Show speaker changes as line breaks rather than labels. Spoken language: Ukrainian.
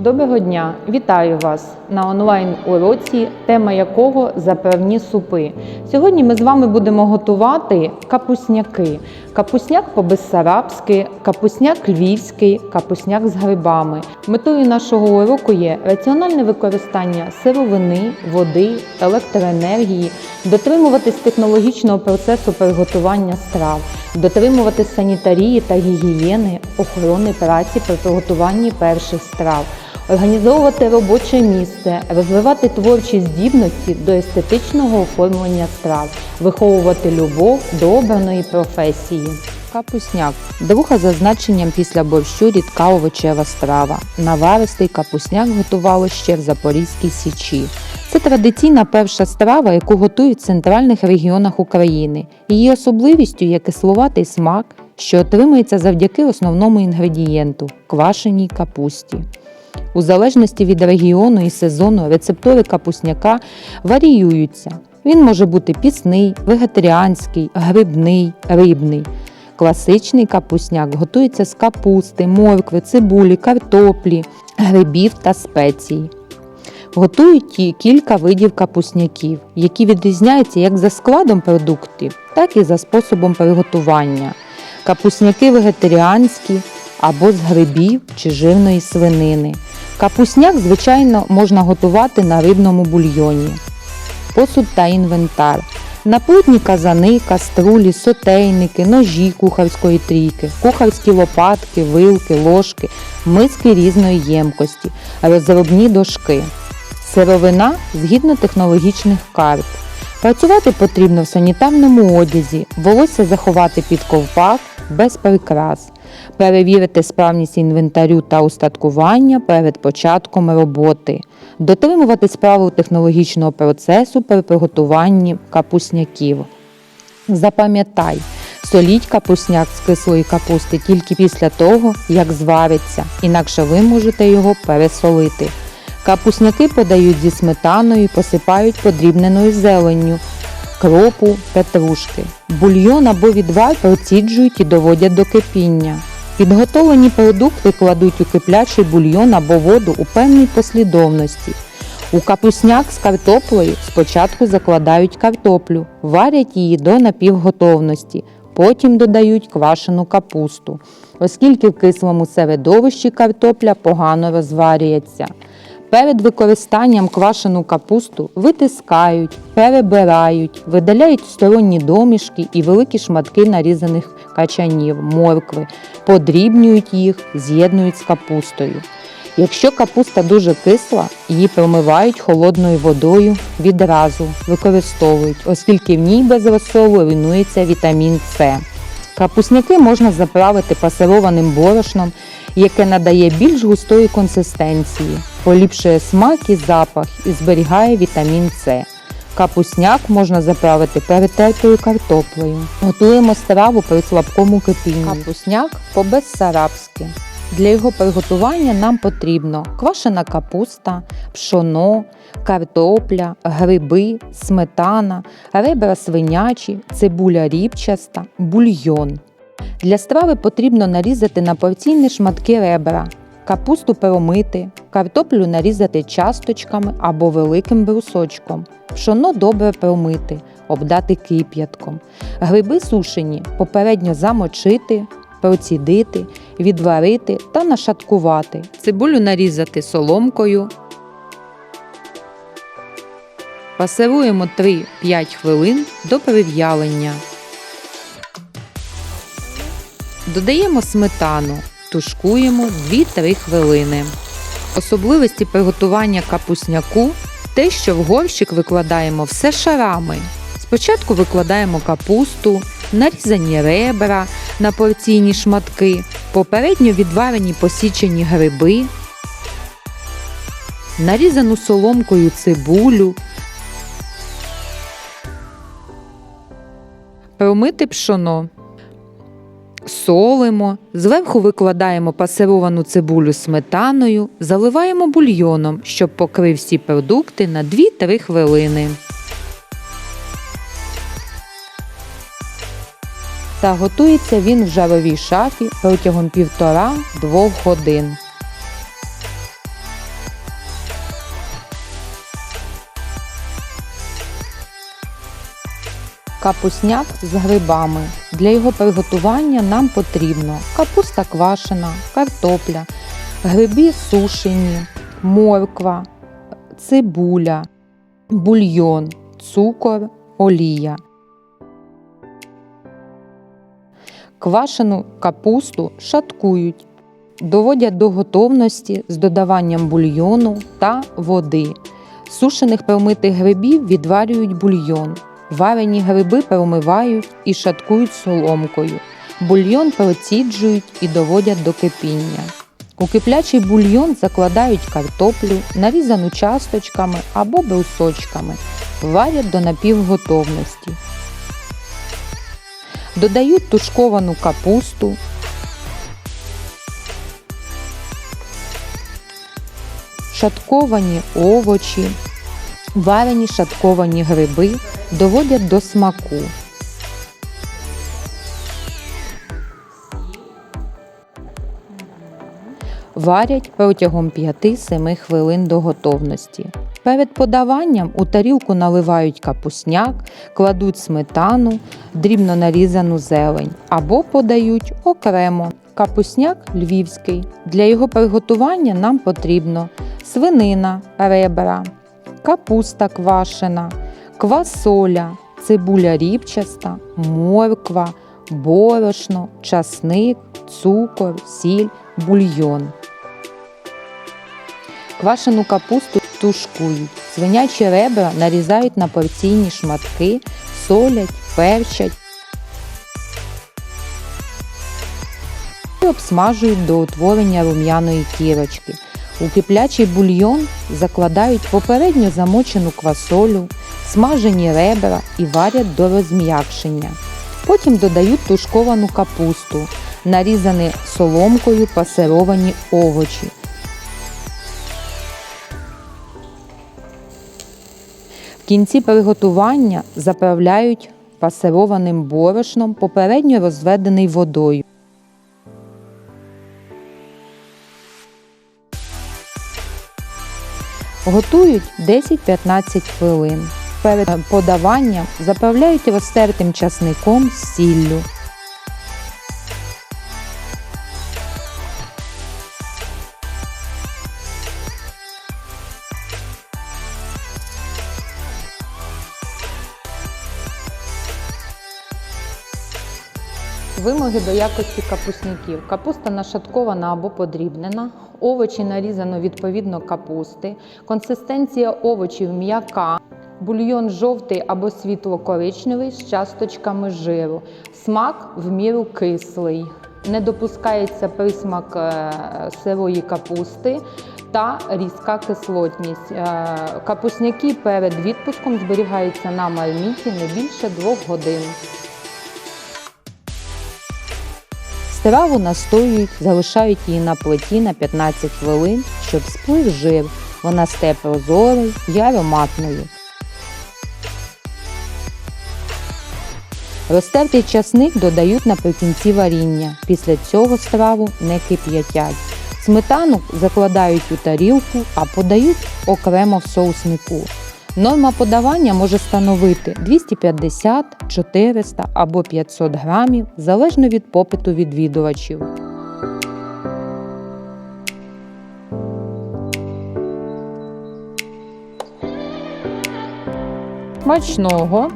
Доброго дня! Вітаю вас на онлайн-уроці, тема якого заправні супи. Сьогодні ми з вами будемо готувати капусняки. Капусняк по-безсарабськи, капусняк львівський, капусняк з грибами. Метою нашого уроку є раціональне використання сировини, води, електроенергії, дотримуватись технологічного процесу приготування страв, дотримуватись санітарії та гігієни, охорони праці при приготуванні перших страв організовувати робоче місце, розвивати творчі здібності до естетичного оформлення страв, виховувати любов до обраної професії. Капусняк друга за значенням після борщу рідка овочева страва. Наваристий капусняк готували ще в Запорізькій Січі. Це традиційна перша страва, яку готують в центральних регіонах України. Її особливістю є кисловатий смак, що отримується завдяки основному інгредієнту квашеній капусті. У залежності від регіону і сезону рецептори капусняка варіюються. Він може бути пісний, вегетаріанський, грибний, рибний. Класичний капусняк готується з капусти, моркви, цибулі, картоплі, грибів та спецій. Готують ті кілька видів капусняків, які відрізняються як за складом продуктів, так і за способом приготування. Капусняки вегетаріанські або з грибів чи жирної свинини. Капусняк, звичайно, можна готувати на рибному бульйоні. Посуд та інвентар. Наплутні казани, каструлі, сотейники, ножі кухарської трійки, кухарські лопатки, вилки, ложки, миски різної ємкості, розробні дошки. Сировина згідно технологічних карт. Працювати потрібно в санітарному одязі, волосся заховати під ковпак без прикрас перевірити справність інвентарю та устаткування перед початком роботи, дотримувати правил технологічного процесу при приготуванні капусняків. Запам'ятай, соліть капусняк з кислої капусти тільки після того, як звариться, інакше ви можете його пересолити. Капусняки подають зі сметаною, і посипають подрібненою зеленню, кропу, петрушки. Бульйон або відвар проціджують і доводять до кипіння. Підготовлені продукти кладуть у киплячий бульйон або воду у певній послідовності. У капусняк з картоплею спочатку закладають картоплю, варять її до напівготовності, потім додають квашену капусту, оскільки в кислому середовищі картопля погано розварюється. Перед використанням квашену капусту витискають, перебирають, видаляють сторонні домішки і великі шматки нарізаних качанів, моркви, подрібнюють їх, з'єднують з капустою. Якщо капуста дуже кисла, її промивають холодною водою відразу використовують, оскільки в ній без розсолу руйнується вітамін С. Капусняки можна заправити пасированим борошном, яке надає більш густої консистенції, поліпшує смак і запах і зберігає вітамін С. Капусняк можна заправити перетертою картоплею. Готуємо страву при слабкому кипінні. Капусняк по-безсарабськи. Для його приготування нам потрібно квашена капуста, пшоно, картопля, гриби, сметана, ребра свинячі, цибуля рібчаста, бульйон. Для страви потрібно нарізати на порційні шматки ребра, капусту промити, картоплю нарізати часточками або великим брусочком, пшоно добре промити, обдати кип'ятком, гриби сушені попередньо замочити, процідити, відварити та нашаткувати, цибулю нарізати соломкою. Пасируємо 3-5 хвилин до прив'ялення. Додаємо сметану, тушкуємо 2-3 хвилини. Особливості приготування капусняку те, що в горщик викладаємо все шарами. Спочатку викладаємо капусту, нарізані ребра на порційні шматки, попередньо відварені посічені гриби, нарізану соломкою цибулю, промити пшоно. Солимо, зверху викладаємо пасировану цибулю сметаною, заливаємо бульйоном, щоб покрив всі продукти на 2-3 хвилини. та готується він в жаровій шафі протягом півтора-двох годин. Капусняк з грибами. Для його приготування нам потрібно капуста квашена, картопля, гриби сушені, морква, цибуля, бульйон, цукор, олія. Квашену капусту шаткують, доводять до готовності з додаванням бульйону та води. Сушених промитих грибів відварюють бульйон. Варені гриби промивають і шаткують соломкою. Бульйон проціджують і доводять до кипіння. У киплячий бульйон закладають картоплю, нарізану часточками або брусочками, варять до напівготовності. Додають тушковану капусту, шатковані овочі, варені шатковані гриби доводять до смаку. Варять протягом 5-7 хвилин до готовності. Перед подаванням у тарілку наливають капусняк, кладуть сметану, дрібно нарізану зелень або подають окремо. Капусняк львівський. Для його приготування нам потрібно свинина, ребра, капуста квашена, квасоля, цибуля рібчаста, морква, борошно, часник, цукор, сіль, бульйон. Квашену капусту тушкують. Свинячі ребра нарізають на порційні шматки, солять, перчать і обсмажують до утворення рум'яної кірочки. У киплячий бульйон закладають попередньо замочену квасолю, смажені ребра і варять до розм'якшення. Потім додають тушковану капусту, нарізані соломкою пасировані овочі. В кінці приготування заправляють пасированим борошном, попередньо розведений водою. Готують 10-15 хвилин. Перед подаванням заправляють розтертим часником з сіллю. Вимоги до якості капусняків. Капуста нашаткована або подрібнена, овочі нарізано відповідно капусти, консистенція овочів м'яка, бульйон жовтий або світло-коричневий з часточками жиру, смак в міру кислий. Не допускається присмак е, сирої капусти та різка кислотність. Е, Капусняки перед відпуском зберігаються на марміті не більше двох годин. Страву настоюють, залишають її на плиті на 15 хвилин, щоб сплив жир. Вона стає прозорою і ароматною. Розтертий часник додають наприкінці варіння. Після цього страву не кип'ятять. Сметану закладають у тарілку, а подають окремо в соуснику. Норма подавання може становити 250, 400 або 500 грамів залежно від попиту відвідувачів. Смачного!